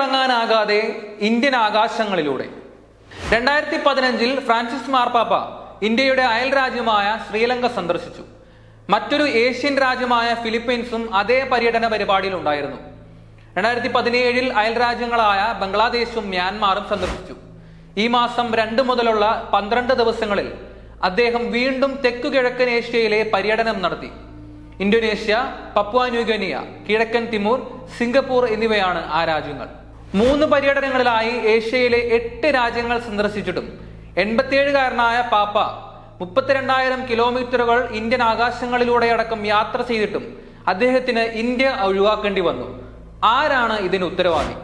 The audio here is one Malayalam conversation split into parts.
ഇറങ്ങാനാകാതെ ഇന്ത്യൻ ആകാശങ്ങളിലൂടെ. രണ്ടായിരത്തി പതിനഞ്ചിൽ ഫ്രാൻസിസ് മാർപ്പാപ്പ ഇന്ത്യയുടെ അയൽ രാജ്യമായ ശ്രീലങ്ക സന്ദർശിച്ചു. മറ്റൊരു ഏഷ്യൻ രാജ്യമായ ഫിലിപ്പീൻസും അതേ പര്യടന പരിപാടിയിൽ ഉണ്ടായിരുന്നു. രണ്ടായിരത്തി പതിനേഴിൽ അയൽ രാജ്യങ്ങളായ ബംഗ്ലാദേശും മ്യാൻമാറും സന്ദർശിച്ചു. ഈ മാസം രണ്ട് മുതലുള്ള പന്ത്രണ്ട് ദിവസങ്ങളിൽ അദ്ദേഹം വീണ്ടും തെക്കു കിഴക്കൻ ഏഷ്യയിലെ പര്യടനം നടത്തി. ഇന്തോനേഷ്യ പപ്വ ന്യൂഗനിയ കിഴക്കൻ തിമൂർ സിംഗപ്പൂർ എന്നിവയാണ് ആ രാജ്യങ്ങൾ. മൂന്ന് പര്യടനങ്ങളിലായി ഏഷ്യയിലെ എട്ട് രാജ്യങ്ങൾ സന്ദർശിച്ചിട്ടും എൺപത്തിയേഴുകാരനായ പാപ്പ മുപ്പത്തിരണ്ടായിരം കിലോമീറ്ററുകൾ ഇന്ത്യൻ ആകാശങ്ങളിലൂടെ അടക്കം യാത്ര ചെയ്തിട്ടും അദ്ദേഹത്തിന് ഇന്ത്യ ഒഴിവാക്കേണ്ടി വന്നു. ആരാണ് ഇതിന് ഉത്തരവാദി?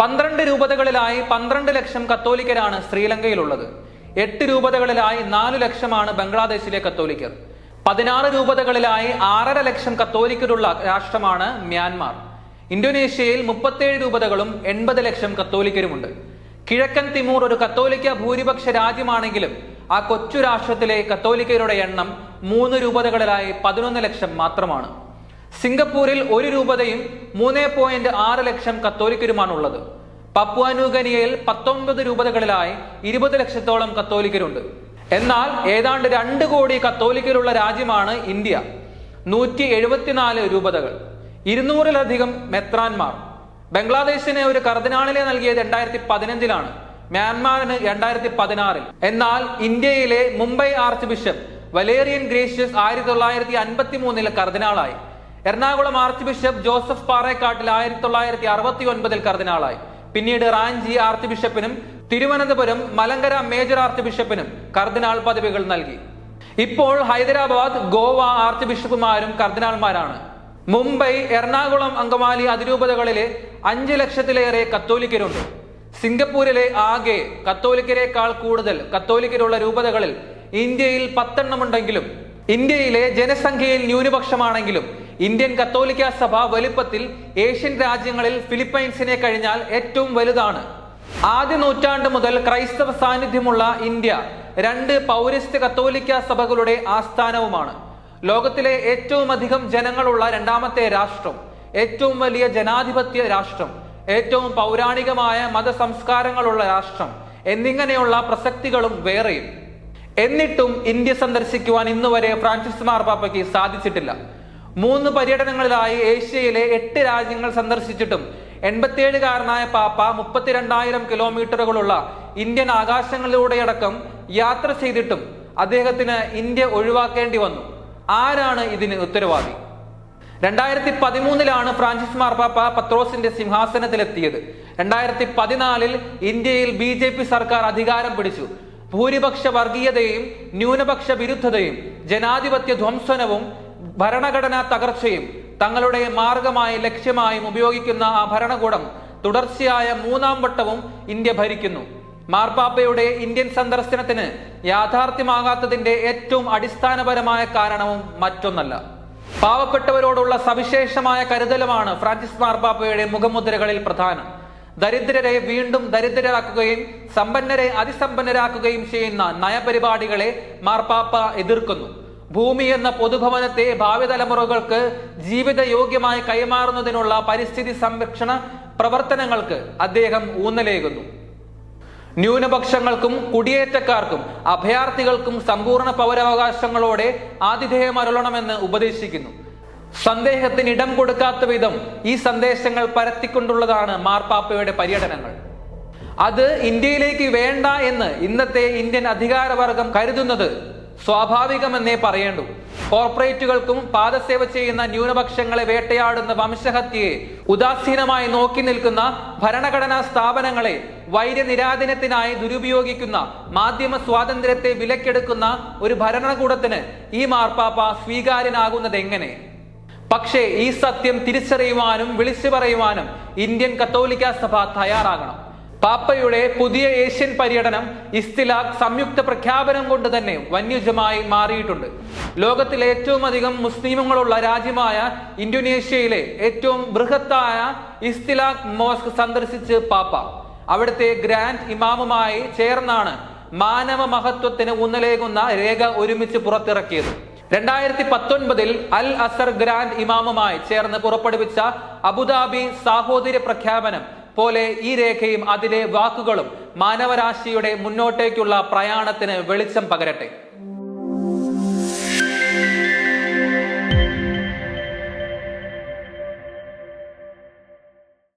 പന്ത്രണ്ട് രൂപതകളിലായി പന്ത്രണ്ട് ലക്ഷം കത്തോലിക്കരാണ് ശ്രീലങ്കയിലുള്ളത്. എട്ട് രൂപതകളിലായി നാല് ലക്ഷമാണ് ബംഗ്ലാദേശിലെ കത്തോലിക്കർ. പതിനാറ് രൂപതകളിലായി ആറര ലക്ഷം കത്തോലിക്കരുള്ള രാഷ്ട്രമാണ് മ്യാൻമാർ. ഇന്തോനേഷ്യയിൽ മുപ്പത്തേഴ് രൂപതകളും എൺപത് ലക്ഷം കത്തോലിക്കരുമുണ്ട്. കിഴക്കൻ തിമൂർ ഒരു കത്തോലിക്ക ഭൂരിപക്ഷ രാജ്യമാണെങ്കിലും ആ കൊച്ചു രാഷ്ട്രത്തിലെ കത്തോലിക്കരുടെ എണ്ണം മൂന്ന് രൂപതകളിലായി പതിനൊന്ന് ലക്ഷം മാത്രമാണ്. സിംഗപ്പൂരിൽ ഒരു രൂപതയും മൂന്ന് പോയിന്റ് ആറ് ലക്ഷം കത്തോലിക്കരുമാണുള്ളത്. പപ്പുവാനൂഗനിയയിൽ പത്തൊമ്പത് രൂപതകളിലായി ഇരുപത് ലക്ഷത്തോളം കത്തോലിക്കരുണ്ട്. എന്നാൽ ഏതാണ്ട് രണ്ട് കോടി കത്തോലിക്കരുള്ള രാജ്യമാണ് ഇന്ത്യ. നൂറ്റി എഴുപത്തിനാല് രൂപതകൾ. ഇരുന്നൂറിലധികം മെത്രാൻമാർ ബംഗ്ലാദേശിന് ഒരു കർദിനാളിനെ നൽകിയത് രണ്ടായിരത്തി പതിനഞ്ചിലാണ് മ്യാൻമാറിന് രണ്ടായിരത്തി പതിനാറിൽ എന്നാൽ ഇന്ത്യയിലെ മുംബൈ ആർച്ച് ബിഷപ്പ് വലേറിയൻ ഗ്രേഷ്യസ് ആയിരത്തി തൊള്ളായിരത്തി അൻപത്തി മൂന്നിൽ കർദിനാളായി. എറണാകുളം ആർച്ച് ബിഷപ്പ് ജോസഫ് പാറേക്കാട്ടിൽ ആയിരത്തി തൊള്ളായിരത്തി അറുപത്തി ഒൻപതിൽ കർദിനാളായി. പിന്നീട് റാഞ്ചി ആർച്ച് ബിഷപ്പിനും തിരുവനന്തപുരം മലങ്കര മേജർ ആർച്ച് ബിഷപ്പിനും കർദിനാൾ പദവികൾ നൽകി. ഇപ്പോൾ ഹൈദരാബാദ് ഗോവ ആർച്ച് ബിഷപ്പുമാരും കർദിനാൾമാരാണ്. മുംബൈ എറണാകുളം അങ്കമാലി അതിരൂപതകളിലെ അഞ്ച് ലക്ഷത്തിലേറെ കത്തോലിക്കരുണ്ട്. സിംഗപ്പൂരിലെ ആകെ കത്തോലിക്കരേക്കാൾ കൂടുതൽ കത്തോലിക്കരുള്ള രൂപതകളിൽ ഇന്ത്യയിൽ പത്തെണ്ണമുണ്ടെങ്കിലും ഇന്ത്യയിലെ ജനസംഖ്യയിൽ ന്യൂനപക്ഷമാണെങ്കിലും ഇന്ത്യൻ കത്തോലിക്ക സഭ വലുപ്പത്തിൽ ഏഷ്യൻ രാജ്യങ്ങളിൽ ഫിലിപ്പൈൻസിനെ കഴിഞ്ഞാൽ ഏറ്റവും വലുതാണ്. ആദ്യ നൂറ്റാണ്ട് മുതൽ ക്രൈസ്തവ സാന്നിധ്യമുള്ള ഇന്ത്യ രണ്ട് പൗരസ്ത്യ കത്തോലിക്ക സഭകളുടെ ആസ്ഥാനവുമാണ്. ലോകത്തിലെ ഏറ്റവും അധികം ജനങ്ങളുള്ള രണ്ടാമത്തെ രാഷ്ട്രം ഏറ്റവും വലിയ ജനാധിപത്യ രാഷ്ട്രം ഏറ്റവും പൗരാണികമായ മതസംസ്കാരങ്ങളുള്ള രാഷ്ട്രം എന്നിങ്ങനെയുള്ള പ്രസക്തികളും വേറെയും. എന്നിട്ടും ഇന്ത്യ സന്ദർശിക്കുവാൻ ഇന്ന് വരെ ഫ്രാൻസിസ് മാർപ്പാപ്പയ്ക്ക് സാധിച്ചിട്ടില്ല. മൂന്ന് പര്യടനങ്ങളിലായി ഏഷ്യയിലെ എട്ട് രാജ്യങ്ങൾ സന്ദർശിച്ചിട്ടും എൺപത്തിയേഴുകാരനായ പാപ്പ മുപ്പത്തിരണ്ടായിരം കിലോമീറ്ററുകളുള്ള ഇന്ത്യൻ ആകാശങ്ങളിലൂടെയടക്കം യാത്ര ചെയ്തിട്ടും അദ്ദേഹത്തിന് ഇന്ത്യ ഒഴിവാക്കേണ്ടി വന്നു. ആരാണ് ഇതിന് ഉത്തരവാദി? രണ്ടായിരത്തി പതിമൂന്നിലാണ് ഫ്രാൻസിസ് മാർപ്പാപ്പ പത്രോസിന്റെ സിംഹാസനത്തിലെത്തിയത്. രണ്ടായിരത്തി പതിനാലിൽ ഇന്ത്യയിൽ ബി ജെ പി സർക്കാർ അധികാരം പിടിച്ചു. ഭൂരിപക്ഷ വർഗീയതയും ന്യൂനപക്ഷ വിരുദ്ധതയും ജനാധിപത്യ ധ്വംസനവും ഭരണഘടനാ തകർച്ചയും തങ്ങളുടെ മാർഗമായി ലക്ഷ്യമായും ഉപയോഗിക്കുന്ന ആ ഭരണകൂടം തുടർച്ചയായ മൂന്നാം വട്ടവും ഇന്ത്യ ഭരിക്കുന്നു. മാർപ്പാപ്പയുടെ ഇന്ത്യൻ സന്ദർശനത്തിന് യാഥാർത്ഥ്യമാകാത്തതിന്റെ ഏറ്റവും അടിസ്ഥാനപരമായ കാരണവും മറ്റൊന്നല്ല. പാവപ്പെട്ടവരോടുള്ള സവിശേഷമായ കരുതലുമാണ് ഫ്രാൻസിസ് മാർപ്പാപ്പയുടെ മുഖമുദ്രകളിൽ പ്രധാനം. ദരിദ്രരെ വീണ്ടും ദരിദ്രരാക്കുകയും സമ്പന്നരെ അതിസമ്പന്നരാക്കുകയും ചെയ്യുന്ന നയപരിപാടികളെ മാർപ്പാപ്പ എതിർക്കുന്നു. ഭൂമി എന്ന പൊതുഭവനത്തെ ഭാവി തലമുറകൾക്ക് ജീവിതയോഗ്യമായി കൈമാറുന്നതിനുള്ള പരിസ്ഥിതി സംരക്ഷണ പ്രവർത്തനങ്ങൾക്ക് അദ്ദേഹം ഊന്നലേകുന്നു. ന്യൂനപക്ഷങ്ങൾക്കും കുടിയേറ്റക്കാർക്കും അഭയാർത്ഥികൾക്കും സമ്പൂർണ പൗരാവകാശങ്ങളോടെ ആതിഥേയമരുളണമെന്ന് ഉപദേശിക്കുന്നു. സന്ദേഹത്തിന് ഇടം കൊടുക്കാത്ത വിധം ഈ സന്ദേശങ്ങൾ പരത്തിക്കൊണ്ടുള്ളതാണ് മാർപ്പാപ്പയുടെ പര്യടനങ്ങൾ. അത് ഇന്ത്യയിലേക്ക് വേണ്ട എന്ന് ഇന്നത്തെ ഇന്ത്യൻ അധികാരവർഗം കരുതുന്നത് സ്വാഭാവികമെന്നേ പറയേണ്ടൂ. കോർപ്പറേറ്റുകൾക്കും പാദസേവ ചെയ്യുന്ന ന്യൂനപക്ഷങ്ങളെ വേട്ടയാടുന്ന വംശഹത്യയെ ഉദാസീനമായി നോക്കി നിൽക്കുന്ന ഭരണഘടനാ സ്ഥാപനങ്ങളെ വൈര്യനിരാധനത്തിനായി ദുരുപയോഗിക്കുന്ന മാധ്യമ സ്വാതന്ത്ര്യത്തെ വിലക്കെടുക്കുന്ന ഒരു ഭരണകൂടത്തിന് ഈ മാർപ്പാപ്പ സ്വീകാര്യനാകുന്നത് എങ്ങനെ? പക്ഷേ ഈ സത്യം തിരിച്ചറിയുവാനും വിളിച്ചു പറയുവാനും ഇന്ത്യൻ കത്തോലിക്ക സഭ തയ്യാറാകണം. പാപ്പയുടെ പുതിയ ഏഷ്യൻ പര്യടനം ഇസ്തിലാഖ് സംയുക്ത പ്രഖ്യാപനം കൊണ്ട് തന്നെ വന്യജമായി മാറിയിട്ടുണ്ട്. ലോകത്തിലെ ഏറ്റവും അധികം മുസ്ലിമുകളുള്ള രാജ്യമായ ഇന്തോനേഷ്യയിലെ ഏറ്റവും ബൃഹത്തായ ഇസ്തിലാഖ് മോസ്ക് സന്ദർശിച്ച് പാപ്പ. അവിടുത്തെ ഗ്രാൻഡ് ഇമാമുമായി ചേർന്നാണ് മാനവ മഹത്വത്തിന് ഊന്നലേകുന്ന രേഖ ഒരുമിച്ച് പുറത്തിറക്കിയത്. രണ്ടായിരത്തി പത്തൊൻപതിൽ അൽ അസർ ഗ്രാൻഡ് ഇമാമുമായി ചേർന്ന് പുറപ്പെടുവിച്ച അബുദാബി സാഹോദര്യ പ്രഖ്യാപനം പോലെ ഈ രേഖയും അതിലെ വാക്കുകളും മാനവരാശിയുടെ മുന്നോട്ടേക്കുള്ള പ്രയാണത്തിന് വെളിച്ചം പകരട്ടെ.